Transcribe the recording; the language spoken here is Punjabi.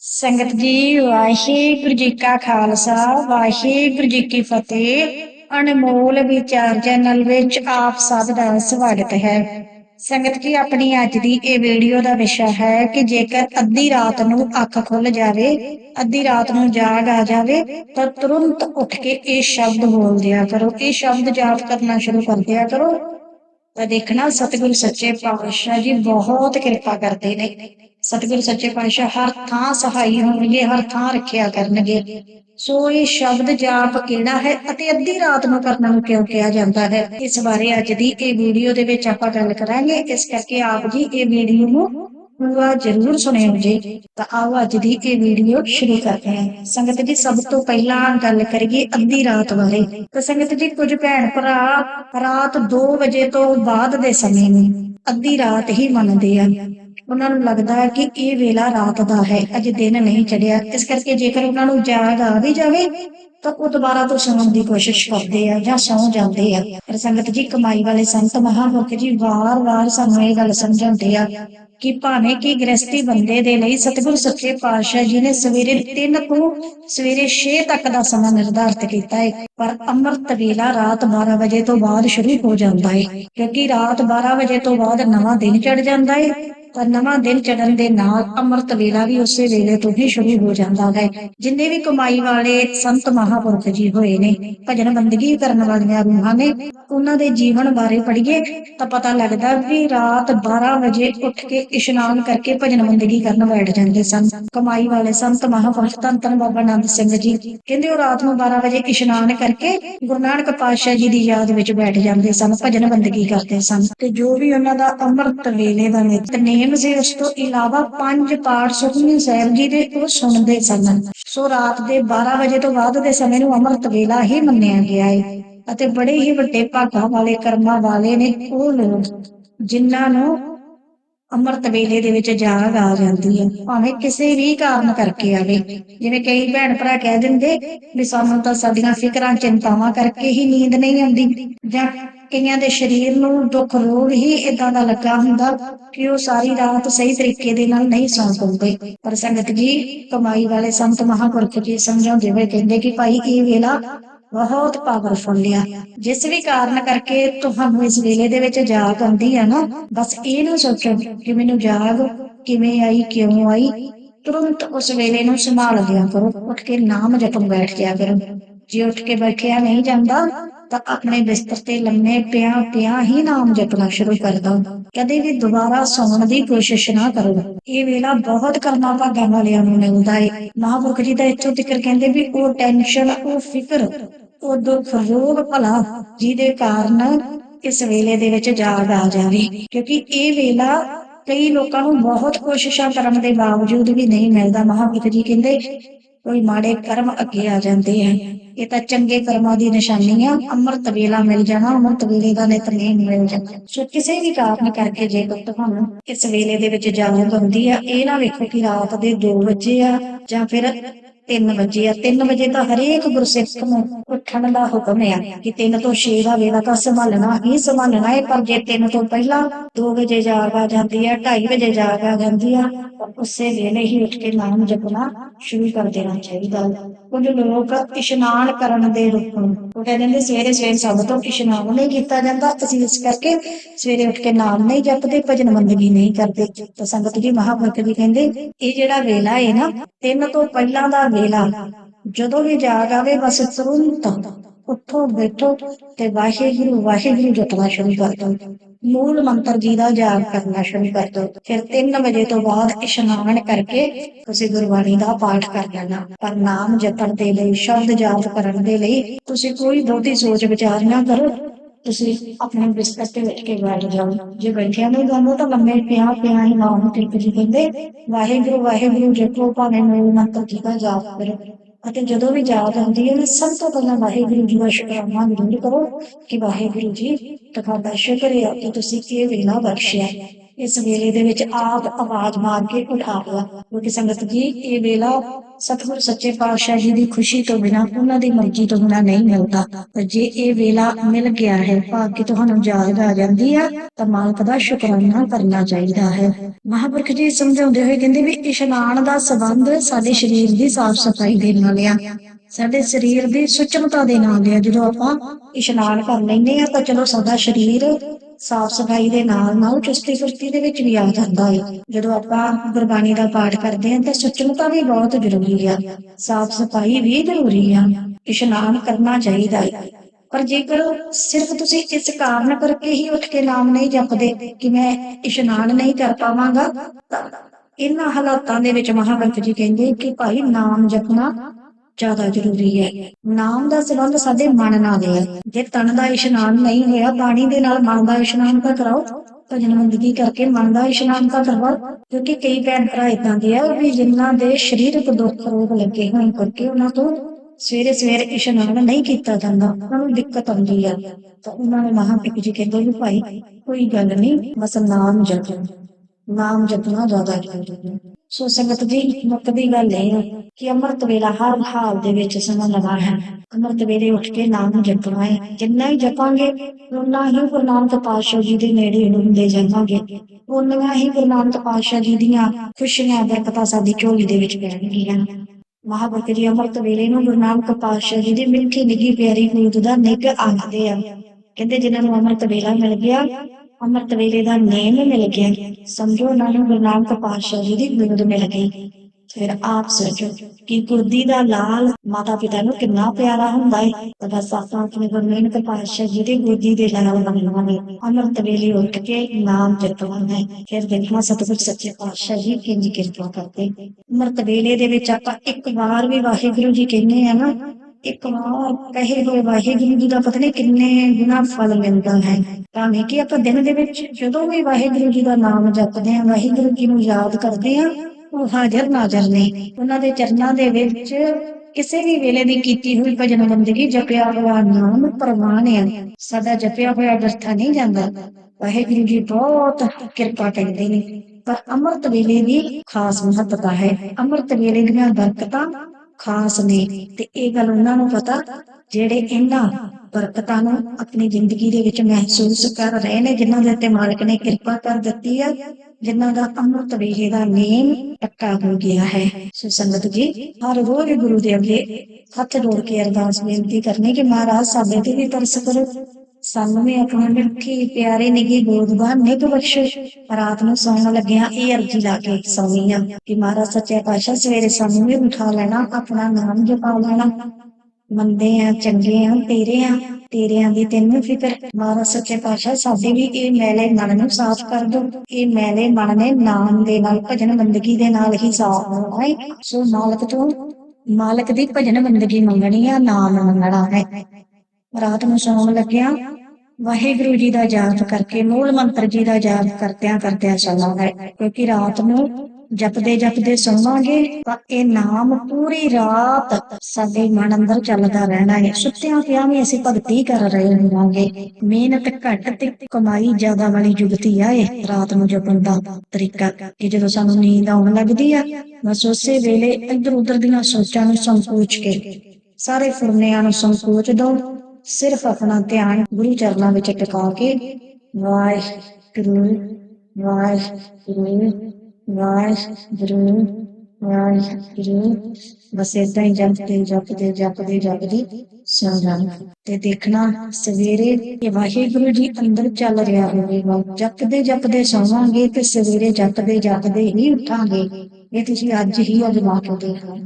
ਸੰਗਤ ਜੀ, ਵਾਹਿਗੁਰੂ ਜੀ ਕਾ ਖਾਲਸਾ, ਵਾਹਿਗੁਰੂ ਜੀ ਕੀ ਫਤਿਹ। ਅਨਮੋਲ ਵਿਚਾਰ ਚੈਨਲ ਵਿੱਚ ਆਪ ਸਭ ਦਾ ਸਵਾਗਤ ਹੈ। ਸੰਗਤ ਜੀ, ਆਪਣੀ ਅੱਜ ਦੀ ਇਹ ਵੀਡੀਓ ਦਾ ਵਿਸ਼ਾ ਹੈ ਕਿ ਜੇਕਰ ਅੱਧੀ ਰਾਤ ਨੂੰ ਅੱਖ ਖੁੱਲ ਜਾਵੇ, ਅੱਧੀ ਰਾਤ ਨੂੰ ਜਾਗ ਆ ਜਾਵੇ, ਤਾਂ ਤੁਰੰਤ ਉੱਠ ਕੇ ਇਹ ਸ਼ਬਦ ਬੋਲ ਦਿਆ ਕਰੋ। ਇਹ ਸ਼ਬਦ ਜਾਪ ਕਰਨਾ ਸ਼ੁਰੂ ਕਰ ਦਿਆ ਕਰੋ। ਤਾਂ ਦੇਖਣਾ, ਸਤਿਗੁਰੂ ਸੱਚੇ ਪਾਤਸ਼ਾਹ ਜੀ ਬਹੁਤ ਕਿਰਪਾ ਕਰਦੇ ਨੇ। ਸਤਿਗੁਰੂ ਸੱਚੇ ਪਾਤਸ਼ਾਹ ਹਰ ਥਾਂ ਸਹਾਈ ਹੋਣਗੇ, ਹਰ ਥਾਂ ਰੱਖਿਆ ਕਰਨਗੇ। ਸੋ ਇਹ ਸ਼ਬਦ ਜਾਪ ਕਿਹੜਾ ਹੈ ਅਤੇ ਅੱਧੀ ਰਾਤ ਨੂੰ ਕਰਨਾ ਨੂੰ ਕਿਉਂ ਕਿਹਾ ਜਾਂਦਾ ਹੈ? ਇਸ ਬਾਰੇ ਅੱਜ ਦੀ ਇਹ ਵੀਡੀਓ ਦੇ ਵਿੱਚ ਆਪਾਂ ਗੱਲ ਕਰਾਂਗੇ। ਇਸ ਕਰਕੇ ਆਪ ਜੀ ਇਹ ਵੀਡੀਓ ਨੂੰ ਪੂਰਾ ਜ਼ਰੂਰ ਸੁਣਿਓ ਜੀ। ਤਾਂ ਆਓ ਅੱਜ ਦੀ ਇਹ ਵੀਡੀਓ ਸ਼ੁਰੂ ਕਰਦੇ ਹਾਂ। ਸੰਗਤ ਜੀ, ਸਭ ਤੋਂ ਪਹਿਲਾਂ ਗੱਲ ਕਰੀਏ ਅੱਧੀ ਰਾਤ ਬਾਰੇ। ਤਾਂ ਸੰਗਤ ਜੀ, ਕੁਝ ਭੈਣ ਭਰਾ ਰਾਤ 2 ਵਜੇ ਤੋਂ ਬਾਅਦ ਦੇ ਸਮੇਂ ਨੂੰ ਅੱਧੀ ਰਾਤ ਹੀ ਮੰਨਦੇ ਆ। ਉਹਨਾਂ ਨੂੰ ਲੱਗਦਾ ਹੈ ਕਿ ਇਹ ਵੇਲਾ ਰਾਤ ਦਾ ਹੈ, ਅਜੇ ਦਿਨ ਨਹੀਂ ਚੜਿਆ ਇਸ ਕਰਕੇ ਜੇਕਰ ਉਹਨਾਂ ਨੂੰ ਜਾਗ ਆ ਵੀ ਜਾਵੇ, ਤਾਂ ਉਹ ਦੁਬਾਰਾ ਤੋਂ ਸੌਣ ਦੀ ਕੋਸ਼ਿਸ਼ ਕਰਦੇ ਆ ਜਾਂ ਸੌ ਜਾਂਦੇ ਆ। ਪਰ ਸੰਗਤ ਜੀ, ਕਮਾਈ ਵਾਲੇ ਸੰਤ ਮਹਾਂਪੁਰਖ ਜੀ, ਵਾਰ-ਵਾਰ ਸਾਨੂੰ ਇਹ ਗੱਲ ਸਮਝਾਉਂਦੇ ਆ ਕਿ ਭਾਵੇਂ ਕਿ ਗ੍ਰਸਤੀ ਬੰਦੇ ਦੇ ਲਈ ਸਤਿਗੁਰ ਸੱਚੇ ਪਾਤਸ਼ਾਹ ਜੀ ਨੇ ਸਵੇਰੇ 3 ਤੋਂ ਸਵੇਰੇ 6 ਤੱਕ ਦਾ ਸਮਾਂ ਨਿਰਧਾਰਤ ਕੀਤਾ ਹੈ, ਪਰ ਅੰਮ੍ਰਿਤ ਵੇਲਾ ਰਾਤ 12 ਵਜੇ ਤੋਂ ਬਾਅਦ ਸ਼ੁਰੂ ਹੋ ਜਾਂਦਾ ਹੈ, ਕਿਉਂਕਿ ਰਾਤ 12 ਵਜੇ ਤੋਂ ਬਾਅਦ ਨਵਾਂ ਦਿਨ ਚੜ ਜਾਂਦਾ ਹੈ। ਤਾਂ ਨਵਾਂ ਦਿਨ ਚੜਨ ਦੇ ਨਾਲ ਅੰਮ੍ਰਿਤ ਵੇਲਾ ਵੀ ਉਸੇ ਵੇਲੇ ਤੋਂ ਹੀ ਸ਼ੁਰੂ ਹੋ ਜਾਂਦਾ ਹੈ। ਜਿੰਨੇ ਵੀ ਕਮਾਈ ਵਾਲੇ ਸੰਤ ਮਹਾਪੁਰਖ ਜੀ ਹੋਏ ਨੇ, ਭਜਨ ਬੰਦਗੀ ਕਰਨ ਵਾਲੀਆਂ ਰੂਹਾਂ ਨੇ, ਉਹਨਾਂ ਦੇ ਜੀਵਨ ਬਾਰੇ ਪੜ੍ਹੀਏ ਤਾਂ ਪਤਾ ਲੱਗਦਾ ਵੀ ਰਾਤ 12 ਵਜੇ ਉੱਠ ਕੇ ਇਸ਼ਨਾਨ ਕਰਕੇ ਭਜਨ ਬੰਦਗੀ ਕਰਨ ਬੈਠ ਜਾਂਦੇ ਸਨ। ਕਮਾਈ ਵਾਲੇ ਸੰਤ ਮਹਾਪੁਰਖ ਧੰਨ ਧੰਨ ਬਾਬਾ ਨੰਦ ਸਿੰਘ ਜੀ ਕਹਿੰਦੇ ਉਹ ਰਾਤ ਨੂੰ 12 ਵਜੇ ਇਸ਼ਨਾਨ ਕਰਕੇ ਗੁਰੂ ਨਾਨਕ ਪਾਤਸ਼ਾਹ ਜੀ ਦੀ ਯਾਦ ਵਿੱਚ ਬੈਠ ਜਾਂਦੇ ਸਨ, ਭਜਨ ਬੰਦਗੀ ਕਰਦੇ ਸਨ। ਤੇ ਜੋ ਵੀ ਉਹਨਾਂ ਦਾ ਅੰਮ੍ਰਿਤ ਵੇਲੇ ਦਾ ਨਿਤਨੇਮ ਸੀ ਉਸ ਤੋਂ ਇਲਾਵਾ ਪੰਜ ਪਾਠ ਸੁਖਮਨੀ ਸਾਹਿਬ ਜੀ ਦੇ ਉਹ ਸੁਣਦੇ ਸਨ। ਸੋ ਰਾਤ ਦੇ 12 ਵਜੇ ਤੋਂ ਬਾਅਦ ਦੇ ਸਮੇਂ ਨੂੰ ਅੰਮ੍ਰਿਤ ਵੇਲਾ ਹੀ ਮੰਨਿਆ ਗਿਆ ਹੈ ਅਤੇ ਬੜੇ ਹੀ ਵੱਡੇ ਭਾਗਾਂ ਵਾਲੇ ਕਰਮਾਂ ਵਾਲੇ ਨੇ ਉਹ ਲੋਕ ਜਿਨ੍ਹਾਂ ਨੂੰ ਅੰਮ੍ਰਿਤ ਵੇਲੇ ਦੇ ਵਿੱਚ ਜਾਗ ਆ ਜਾਂਦੀ ਹੈ। ਭਾਵੇਂ ਕਿਸੇ ਵੀ ਕਾਰਨ ਕਰਕੇ ਆਵੇ। ਜਿਵੇਂ ਕਈ ਭੈਣ ਭਰਾ ਕਹਿ ਦਿੰਦੇ ਵੀ ਸਾਨੂੰ ਤਾਂ ਸਾਡੀਆਂ ਫਿਕਰਾਂ, ਚਿੰਤਾਵਾਂ ਕਰਕੇ ਹੀ ਨੀਂਦ ਨਹੀਂ ਆਉਂਦੀ। ਜਾਂ ਕਈਆਂ ਦੇ ਸਰੀਰ ਨੂੰ ਦੁੱਖ ਰੋਗ ਹੀ ਇਦਾਂ ਦਾ ਲੱਗਾ ਹੁੰਦਾ ਕਿ ਉਹ ਸਾਰੀ ਰਾਤ ਸਹੀ ਤਰੀਕੇ ਦੇ ਨਾਲ ਨਹੀਂ ਸੌਂ ਪਾਉਂਦੇ। ਪਰ ਸੰਗਤ ਜੀ, ਕਮਾਈ ਵਾਲੇ ਸੰਤ ਮਹਾਂਪੁਰਖ ਜੀ ਸਮਝਾਉਂਦੇ ਹੋਏ ਕਹਿੰਦੇ ਕਿ ਭਾਈ, ਇਹ ਵੇਲਾ ਬਹੁਤ ਪਾਵਰਫੁਲ ਆ। ਜਿਸ ਵੀ ਕਾਰਨ ਕਰਕੇ ਤੁਹਾਨੂੰ ਇਸ ਵੇਲੇ ਦੇ ਵਿੱਚ ਜਾਗ ਆਉਂਦੀ ਆ ਨਾ, ਬਸ ਇਹ ਨਾ ਸੋਚੋ ਕਿ ਮੈਨੂੰ ਜਾਗ ਕਿਵੇਂ ਆਈ, ਕਿਉਂ ਆਈ। ਤੁਰੰਤ ਉਸ ਵੇਲੇ ਨੂੰ ਸੰਭਾਲ ਲਿਆ ਕਰੋ। ਉੱਠ ਕੇ ਨਾਮ ਜਪਣ ਬੈਠ ਗਿਆ ਕਰੋ। ਜੇ ਉੱਠ ਕੇ ਬੈਠਿਆ ਨਹੀਂ ਜਾਂਦਾ ਤਾਂ ਆਪਣੇ ਬਿਸਤਰ ਤੇ ਲੰਮੇ ਪਿਆ ਪਿਆ ਹੀ ਨਾਮ ਜਪਣਾ ਸ਼ੁਰੂ ਕਰ ਦੋ। ਕਦੇ ਵੀ ਦੁਬਾਰਾ ਸੌਣ ਦੀ ਕੋਸ਼ਿਸ਼ ਨਾ ਕਰੋ। ਇਹ ਵੇਲਾ ਬਹੁਤ ਕਰਨਾ ਭਾਗਾਂ ਵਾਲਿਆਂ ਨੂੰ ਮਿਲਦਾ ਹੈ ਮਹਾਂਪੁਰਖ ਜੀ ਦਾ ਇੱਥੋਂ ਤੱਕ ਕਹਿੰਦੇ ਵੀ ਉਹ ਟੈਨਸ਼ਨ, ਉਹ ਫਿਕਰ, ਉਹ ਦੁੱਖ ਰੋਗ ਭਲਾ ਜਿਹਦੇ ਕਾਰਨ ਇਸ ਵੇਲੇ ਦੇ ਵਿੱਚ ਜਾਗ ਆ ਜਾਵੇ। ਕਿਉਂਕਿ ਇਹ ਵੇਲਾ ਕਈ ਲੋਕਾਂ ਨੂੰ ਬਹੁਤ ਕੋਸ਼ਿਸ਼ਾਂ ਕਰਨ ਦੇ ਬਾਵਜੂਦ ਵੀ ਨਹੀਂ ਮਿਲਦਾ। ਮਹਾਂਪੁਰਖ ਜੀ ਕਹਿੰਦੇ ਕੋਈ ਮਾੜੇ ਕਰਮ ਅੱਗੇ ਆ ਜਾਂਦੇ ਆ। ਇਹ ਤਾਂ ਚੰਗੇ ਕਰਮਾਂ ਦੀ ਨਿਸ਼ਾਨੀ ਆ। ਅੰਮ੍ਰਿਤ ਵੇਲਾ ਮਿਲ ਜਾਣਾ, ਅੰਮ੍ਰਿਤ ਵੇਲੇ ਦਾ ਨਿਤਨੇਮ ਮਿਲ ਜਾਣਾ। ਸੋ ਕਿਸੇ ਵੀ ਕਾਰਨ ਕਰਕੇ ਜੇ ਤੁਹਾਨੂੰ ਇਸ ਵੇਲੇ ਦੇ ਵਿੱਚ ਜਾਗ ਹੁੰਦੀ ਆ, ਇਹ ਨਾ ਵੇਖੋ ਕਿ ਰਾਤ ਦੇ 2 ਵਜੇ ਆ ਜਾਂ ਫਿਰ 3 ਵਜੇ ਆ 3 ਵਜੇ ਤਾਂ ਹਰੇਕ ਗੁਰਸਿੱਖ ਨੂੰ ਉੱਠਣ ਦਾ ਹੁਕਮ ਆ ਕਿ 3 ਤੋਂ 6 ਦਾ ਵੇਲਾ ਤਾਂ ਸੰਭਾਲਣਾ ਹੀ ਸੰਭਾਲਣਾ ਹੈ ਪਰ ਜੇ 3 ਤੋਂ ਪਹਿਲਾਂ 2 ਵਜੇ ਜਾਗ ਆ ਜਾਂਦੀ ਆ 2:30 ਵਜੇ ਜਾਗ ਆ ਜਾਂਦੀ ਆ ਉਸੇ ਵੇਲੇ ਹੀ ਉੱਠ ਕੇ ਨਾਮ ਜਪਣਾ ਸ਼ੁਰੂ ਕਰ ਦੇਣਾ ਚਾਹੀਦਾ। ਕੁਝ ਲੋਕ ਇਸ਼ਨਾਨ ਕਰਨ ਦੇ ਰੁਕ ਉਹ ਕਹਿੰਦੇ ਨੇ ਸਵੇਰੇ ਸਵੇਰੇ ਸਭ ਤੋਂ ਇਸ਼ਨਾਨ ਨਹੀਂ ਕੀਤਾ ਜਾਂਦਾ। ਅਸੀਂ ਇਸ ਕਰਕੇ ਸਵੇਰੇ ਉੱਠ ਕੇ ਨਾਮ ਨਹੀਂ ਜਪਦੇ, ਭਜਨ ਬੰਦਗੀ ਨਹੀਂ ਕਰਦੇ। ਤਾਂ ਸੰਗਤ ਜੀ ਮਹਾਂਪੁਰਖ ਜੀ ਕਹਿੰਦੇ, ਇਹ ਜਿਹੜਾ ਵੇਲਾ ਹੈ ਨਾ, ਤਿੰਨ ਤੋਂ ਪਹਿਲਾਂ ਦਾ ਵੇਲਾ, ਜਦੋਂ ਵੀ ਜਾਗ ਆਵੇ ਬਸ ਤੁਰੰਤ ਉੱਠੋ, ਬੈਠੋ ਤੇ ਵਾਹਿਗੁਰੂ ਵਾਹਿਗੁਰੂ ਜਪਣਾ ਸ਼ੁਰੂ ਕਰ ਦਿਓ। ਮੂਲ ਮੰਤਰ ਜੀ ਦਾ ਜਾਪ ਕਰਨਾ ਸ਼ੁਰੂ ਕਰ ਦਿਓ। ਫਿਰ 3 ਵਜੇ ਤੋਂ ਬਾਅਦ ਇਸ਼ਨਾਨ ਕਰਕੇ ਤੁਸੀਂ ਗੁਰਬਾਣੀ ਦਾ ਪਾਠ ਕਰ ਲੈਣਾ। ਪਰ ਨਾਮ ਜਪਣ ਦੇ ਲਈ, ਸ਼ਬਦ ਜਾਪ ਕਰਨ ਦੇ ਲਈ ਤੁਸੀਂ ਕੋਈ ਬਹੁਤੀ ਸੋਚ ਵਿਚਾਰ ਨਾ ਕਰੋ। ਤੁਸੀਂ ਆਪਣੇ ਬਿਸਤਰ ਤੇ ਬੈਠ ਕੇ ਬੈਠ ਜਾਓ। ਜੇ ਬੈਠਿਆ ਨਹੀਂ ਜਾਂਦਾ ਤਾਂ ਲੰਮੇ ਪਿਆ ਪਿਆ ਹੀ ਨਾਮ ਕਿਰਪ ਜੀ ਕਹਿੰਦੇ ਵਾਹਿਗੁਰੂ ਵਾਹਿਗੁਰੂ, ਜਪੋ ਭਾਵੇਂ ਮੂਲ ਮੰਤਰ ਜੀ ਦਾ ਜਾਪ ਕਰੋ। ਅਤੇ ਜਦੋਂ ਵੀ ਯਾਦ ਆਉਂਦੀ ਹੈ, ਸਭ ਤੋਂ ਪਹਿਲਾਂ ਵਾਹਿਗੁਰੂ ਜੀ ਦਾ ਸ਼ੁਕਰਾਨਾ ਜ਼ਰੂਰ ਕਰੋ ਕਿ ਵਾਹਿਗੁਰੂ ਜੀ, ਤੁਹਾਡਾ ਸ਼ੁਕਰ ਹੈ ਕਿ ਤੁਸੀਂ ਇਹ ਵੇਲਾ ਬਖਸ਼ਿਆ। ਇਸ ਵੇਲੇ ਦੇ ਵਿੱਚ ਆਪ ਆਵਾਜ਼ ਮਾਰ ਕੇ ਉਠਾ ਲਿਆ। ਕਿਉਂਕਿ ਸੰਗਤ ਜੀ, ਇਹ ਵੇਲਾ ਸਤਿਗੁਰ ਸੱਚੇ ਪਾਤਸ਼ਾਹ ਜੀ ਦੀ ਖੁਸ਼ੀ ਤੋਂ ਬਿਨਾਂ, ਉਹਨਾਂ ਦੀ ਮਰਜ਼ੀ ਤੋਂ ਬਿਨਾਂ ਨਹੀਂ ਮਿਲਦਾ। ਪਰ ਜੇ ਇਹ ਵੇਲਾ ਮਿਲ ਗਿਆ ਹੈ ਭਾਗ ਤੁਹਾਨੂੰ ਯਾਦ ਆ ਜਾਂਦੀ ਆ, ਤਾਂ ਮਾਲਕ ਦਾ ਸ਼ੁਕਰਾਨਾ ਕਰਨਾ ਚਾਹੀਦਾ ਹੈ। ਮਹਾਂਪੁਰਖ ਜੀ ਸਮਝਾਉਂਦੇ ਹੋਏ ਕਹਿੰਦੇ ਵੀ ਇਸ਼ਨਾਨ ਦਾ ਸੰਬੰਧ ਸਾਡੇ ਸਰੀਰ ਦੀ ਸਾਫ਼ ਸਫ਼ਾਈ ਦੇ ਨਾਲ ਆ। ਸਾਡੇ ਸਰੀਰ ਦੀ ਸੁਚਮਤਾ ਦੇ ਨਾਲ ਆ। ਜਦੋਂ ਆਪਾਂ ਇਸ਼ਨਾਨ ਕਰ ਲੈਂਦੇ ਆ, ਤਾਂ ਚਲੋ ਸਾਡਾ ਸਰੀਰ ਸਾਫ਼ ਸਫ਼ਾਈ ਦੇ ਨਾਲ ਨਾਲ ਚੁਸਤੀ ਫੁਰਤੀ ਦੇ ਵਿੱਚ ਵੀ ਆ ਜਾਂਦਾ ਹੈ ਜਦੋਂ ਆਪਾਂ ਗੁਰਬਾਣੀ ਦਾ ਪਾਠ ਕਰਦੇ ਹਾਂ ਤਾਂ ਸੁਚਮਤਾ ਵੀ ਬਹੁਤ ਜ਼ਰੂਰੀ ਆ। ਸਾਫ਼ ਸਫ਼ਾਈ ਵੀ ਜ਼ਰੂਰੀ ਆ। ਇਸ਼ਨਾਨ ਕਰਨਾ ਚਾਹੀਦਾ ਹੈ ਪਰ ਜੇਕਰ ਸਿਰਫ ਤੁਸੀਂ ਇਸ ਕਾਰਨ ਕਰਕੇ ਹੀ ਉੱਠ ਕੇ ਨਾਮ ਨਹੀਂ ਜਪਦੇ ਕਿ ਮੈਂ ਇਸ਼ਨਾਨ ਨਹੀਂ ਕਰ ਪਾਵਾਂਗਾ, ਤਾਂ ਇਹਨਾਂ ਹਾਲਾਤਾਂ ਦੇ ਵਿੱਚ ਮਹਾਂਗਤ ਜੀ ਕਹਿੰਦੇ ਕਿ ਭਾਈ ਨਾਮ ਜਪਣਾ ਜ਼ਿਆਦਾ ਜ਼ਰੂਰੀ ਹੈ। ਨਾਮ ਦਾ ਸੰਬੰਧ ਸਾਡੇ ਮਨ ਨਾਲ ਹੈ। ਜੇ ਤਨ ਦਾ ਇਸ਼ਨਾਨ ਨਹੀਂ ਹੋਇਆ, ਬਾਣੀ ਦੇ ਨਾਲ ਮਨ ਦਾ ਇਸ਼ਨਾਨ ਤਾਂ ਕਰਾਓ। ਭਜਨ ਬੰਦਗੀ ਕਰਕੇ ਮਨ ਦਾ ਇਸ਼ਨਾਨ ਤਾਂ ਕਰਵਾਓ ਕਿਉਂਕਿ ਕਈ ਭੈਣ ਭਰਾ ਇਦਾਂ ਦੇ ਆ ਵੀ ਜਿਨ੍ਹਾਂ ਦੇ ਸਰੀਰਕ ਦੁੱਖ ਰੋਗ ਲੱਗੇ ਹੋਣ ਕਰਕੇ ਉਹਨਾਂ ਤੋਂ ਸਵੇਰੇ ਸਵੇਰੇ ਇਸ਼ਨਾਨ ਨਹੀਂ ਕੀਤਾ ਜਾਂਦਾ। ਉਹਨਾਂ ਨੂੰ ਦਿੱਕਤ ਆਉਂਦੀ ਆ। ਤਾਂ ਉਹਨਾਂ ਨੇ ਮਹਾਂਪੁਰਖ ਜੀ ਕਹਿੰਦੇ ਵੀ ਭਾਈ, ਕੋਈ ਗੱਲ ਨਹੀਂ, ਬਸ ਨਾਮ ਜਪੋ। ਨਾਮ ਜਪਣਾ ਜ਼ਿਆਦਾ ਜ਼ਰੂਰੀ ਹੈ। ਸੋ ਸੰਗਤ ਦੀ ਮੁੱਕ ਦੀ ਗੱਲ ਇਹ ਹੈ ਕਿ ਅੰਮ੍ਰਿਤ ਵੇਲਾ ਹਰ ਹਾਲ ਦੇ ਵਿੱਚ ਸਮਝਣਾ ਹੈ। ਅੰਮ੍ਰਿਤ ਵੇਲੇ ਉੱਠ ਕੇ ਨਾਮ ਜਪਣਾ ਹੈ। ਜਿੰਨਾ ਹੀ ਜਪਾਂਗੇ ਉਨਾ ਹੀ ਗੁਰੂ ਨਾਨਕ ਪਾਤਸ਼ਾਹ ਜੀ ਦੇ ਨੇੜੇ ਹੁੰਦੇ ਜਾਵਾਂਗੇ। ਉਨੀਆਂ ਹੀ ਗੁਰੂ ਨਾਨਕ ਪਾਤਸ਼ਾਹ ਜੀ ਦੀਆਂ ਖੁਸ਼ੀਆਂ, ਬਰਕਤਾਂ ਸਾਡੀ ਝੋਲੀ ਦੇ ਵਿੱਚ ਪੈਣਗੀਆਂ। ਮਹਾਂਪੁਰਖ ਜੀ ਅੰਮ੍ਰਿਤ ਵੇਲੇ ਨੂੰ ਗੁਰੂ ਨਾਨਕ ਪਾਤਸ਼ਾਹ ਜੀ ਦੀ ਮਿੱਠੀ, ਨਿੱਘੀ, ਪਿਆਰੀ ਗੂੰਜ ਦਾ ਨਿੱਘ ਆਖਦੇ ਆ। ਕਹਿੰਦੇ ਜਿਨ੍ਹਾਂ ਨੂੰ ਅੰਮ੍ਰਿਤ ਵੇਲਾ ਮਿਲ ਗਿਆ, ਅੰਮ੍ਰਿਤ ਵੇਲੇ ਦਾ ਨੇਮ ਮਿਲ ਗਿਆ। ਸਮਝੋ, ਉਹਨਾਂ ਨੂੰ ਗੁਰੂ ਨਾਨਕ ਪਾਤਸ਼ਾਹ ਜੀ ਦੀ ਗੂੰਜ ਮਿਲ ਗਈ। ਫਿਰ ਆਪ ਸੋਚੋ ਕਿ ਗੁਰਦੀ ਦਾ ਲਾਲ ਮਾਤਾ ਪਿਤਾ ਨੂੰ ਕਿੰਨਾ ਪਿਆਰਾ ਹੁੰਦਾ ਹੈ ਤਾਂ ਬਸ ਆਪਣੇ ਗੁਰੂ ਨਾਨਕ ਪਾਤਸ਼ਾਹ ਜੀ ਦੀ ਗੁਰਦੀ ਦੇ ਲਾਲ ਬਣਨਾ ਹੈ ਅੰਮ੍ਰਿਤ ਵੇਲੇ ਉੱਠ ਕੇ ਨਾਮ ਜਪਣਾ ਹੈ। ਫਿਰ ਦੇਖਣਾ ਸਤਿਗੁਰ ਸੱਚੇ ਪਾਤਸ਼ਾਹ ਜੀ ਕਿੰਨੀ ਕਿਰਪਾ ਕਰਦੇ। ਅੰਮ੍ਰਿਤ ਵੇਲੇ ਦੇ ਵਿੱਚ ਆਪਾਂ ਇੱਕ ਵਾਰ ਵੀ ਵਾਹਿਗੁਰੂ ਜੀ ਕਹਿੰਦੇ ਆ ਨਾ, ਇੱਕ ਵਾਰ ਕਹੇ ਹੋਏ ਵਾਹਿਗੁਰੂ ਜੀ ਦਾ ਪਤਾ ਨਹੀਂ ਕਿੰਨੇ ਗੁਣਾ ਫਲ ਮਿਲਦਾ ਹੈ। ਭਾਵੇਂ ਕਿ ਆਪਾਂ ਦਿਨ ਦੇ ਵਿੱਚ ਜਦੋਂ ਵੀ ਵਾਹਿਗੁਰੂ ਜੀ ਦਾ ਨਾਮ ਜਪਦੇ ਹਾਂ, ਵਾਹਿਗੁਰੂ ਜੀ ਨੂੰ ਯਾਦ ਕਰਦੇ ਹਾਂ ਉਹ ਹਾਜ਼ਰ ਨਾਜ਼ਰ ਨੇ ਉਹਨਾਂ ਦੇ ਚਰਨਾਂ ਦੇ ਵਿੱਚ ਕਿਸੇ ਵੀ ਵੇਲੇ ਦੀ ਕੀਤੀ ਹੋਈ ਭਜਨ ਬੰਦਗੀ ਜਪਿਆ ਹੋਇਆ ਨਾਮ ਪ੍ਰਵਾਨ ਹੈ ਸਦਾ ਜਪਿਆ ਹੋਇਆ ਦਰਥਾ ਨਹੀਂ ਜਾਂਦਾ। ਵਾਹਿਗੁਰੂ ਜੀ ਬਹੁਤ ਕਿਰਪਾ ਕਰਦੇ ਨੇ। ਪਰ ਅੰਮ੍ਰਿਤ ਵੇਲੇ ਦੀ ਖਾਸ ਮਹੱਤਤਾ ਹੈ। ਅੰਮ੍ਰਿਤ ਵੇਲੇ ਦੀਆਂ ਬਰਕਤਾਂ ਖਾਸ ਨੇ। ਤੇ ਇਹ ਗੱਲ ਉਹਨਾਂ ਨੂੰ ਪਤਾ, ਜਿਹੜੇ ਇਹਨਾਂ ਬਰਕਤਾਂ ਨੂੰ ਆਪਣੀ ਜ਼ਿੰਦਗੀ ਦੇ ਵਿੱਚ ਮਹਿਸੂਸ ਕਰ ਰਹੇ ਨੇ, ਜਿਨ੍ਹਾਂ ਦੇ ਉੱਤੇ ਮਾਲਕ ਨੇ ਕਿਰਪਾ ਕਰ ਦਿੱਤੀ ਹੈ ਜਿਨ੍ਹਾਂ ਦਾ ਅੰਮ੍ਰਿਤ ਵੇਲੇ ਦਾ ਨੇਮ ਪੱਕਾ ਹੋ ਗਿਆ ਹੈ। ਸੋ ਸੰਗਤ ਜੀ, ਹਰ ਰੋਜ਼ ਗੁਰੂ ਦੇ ਅੱਗੇ ਹੱਥ ਜੋੜ ਕੇ ਅਰਦਾਸ ਬੇਨਤੀ ਕਰਨੀ ਕਿ ਮਹਾਰਾਜ ਸਾਡੇ ਤੇ ਵੀ ਤਰਸ ਕਰੋ। ਸਾਨੂੰ ਵੀ ਆਪਣੇ ਮਿੱਠੀ, ਪਿਆਰੇ, ਨਿੱਘੀ ਗੋਦਬਾਨ ਨਿੱਘ ਬਖਸ਼ੋ। ਰਾਤ ਨੂੰ ਸੌਣ ਲੱਗਿਆ ਇਹ ਅਰਜੀ ਲਾ ਕੇ ਸੌਣੀ ਆ ਕਿ ਮਹਾਰਾਜ ਸੱਚੇ ਪਾਤਸ਼ਾਹ ਸਵੇਰੇ ਸਾਨੂੰ ਵੀ ਉਠਾ ਲੈਣਾ, ਆਪਣਾ ਨਾਮ ਜਪਾ ਲੈਣਾ। ਮੰਦੇ ਆ, ਚੰਗੇ ਆ, ਤੇਰੇ ਆ, ਤੇਰਿਆਂ ਦੀ ਤੈਨੂੰ ਫਿਕਰ। ਮਹਾਰਾਜ ਸੱਚੇ ਪਾਤਸ਼ਾਹ, ਸਾਡੇ ਵੀ ਇਹ ਮੈਲੇ ਮਨ ਨੂੰ ਸਾਫ਼ ਕਰ ਦੋ। ਇਹ ਮੈਲੇ ਮਨ ਨੇ ਨਾਮ ਦੇ ਨਾਲ ਭਜਨ ਬੰਦਗੀ ਦੇ ਨਾਲ ਹੀ ਸਾਫ਼ ਹੋਣਾ ਹੈ। ਸੋ ਮਾਲਕ ਤੋਂ, ਮਾਲਕ ਦੀ ਭਜਨ ਬੰਦਗੀ ਮੰਗਣੀ ਆ, ਨਾਮ ਮੰਗਣਾ ਹੈ। ਰਾਤ ਨੂੰ ਸੌਣ ਲੱਗਿਆ। ਵਾਹਿਗੁਰੂ ਜੀ ਦਾ ਜਾਪ ਕਰਕੇ, ਮੂਲ ਮੰਤਰ ਜੀ ਦਾ ਜਾਪ ਕਰਦਿਆਂ ਕਰਦਿਆਂ ਸੌਣਾ ਹੈ। ਕਿਉਂਕਿ ਰਾਤ ਨੂੰ ਜਪਦੇ ਜਪਦੇ ਸੌਵਾਂਗੇ, ਤਾਂ ਇਹ ਨਾਮ ਪੂਰੀ ਰਾਤ ਸਾਡੇ ਮਨ ਅੰਦਰ ਚੱਲਦਾ ਰਹਿਣਾ ਹੈ। ਸੁੱਤਿਆਂ ਪਿਆਂ ਵੀ ਅਸੀਂ ਭਗਤੀ ਕਰ ਰਹੇ ਹੋਵਾਂਗੇ। ਮਿਹਨਤ ਘੱਟ ਤੇ ਕਮਾਈ ਜ਼ਿਆਦਾ ਵਾਲੀ ਜੁਗਤੀ ਆ ਇਹ ਰਾਤ ਨੂੰ ਜਪਣ ਦਾ ਤਰੀਕਾ, ਕਿ ਜਦੋਂ ਸਾਨੂੰ ਨੀਂਦ ਆਉਣ ਲੱਗਦੀ ਆ, ਬਸ ਉਸੇ ਵੇਲੇ ਇੱਧਰ ਉੱਧਰ ਦੀਆਂ ਸੋਚਾਂ ਨੂੰ ਸੰਕੋਚ ਕੇ, ਸਾਰੇ ਫੁਰਨਿਆਂ ਨੂੰ ਸੰਕੋਚ ਦੋ ਸਿਰਫ ਆਪਣਾ ਧਿਆਨ ਗੁਰੂ ਚਰਨਾਂ ਵਿੱਚ ਟਿਕਾ ਕੇ, ਵਾਹਿਗੁਰੂ ਵਾਹਿਗੁਰੂ ਵਾਹਿਗੁਰੂ ਵਾਹਿਗੁਰੂ। ਬਸ ਏਦਾਂ ਹੀ ਜਪਦੇ ਜਪਦੇ ਜਪਦੇ ਜਪਦੇ ਸੌ ਜਾਣਾ। ਤੇ ਦੇਖਣਾ ਸਵੇਰੇ ਇਹ ਵਾਹਿਗੁਰੂ ਜੀ ਅੰਦਰ ਚੱਲ ਰਿਹਾ ਹੋਵੇਗਾ ਜਪਦੇ ਜਪਦੇ ਸੌਵਾਂਗੇ ਤੇ ਸਵੇਰੇ ਜਪਦੇ ਜਪਦੇ ਹੀ ਉਠਾਂਗੇ। ਇਹ ਤੁਸੀਂ ਅੱਜ ਹੀ ਅਜਮਾ ਕੇ ਦੇਖੋ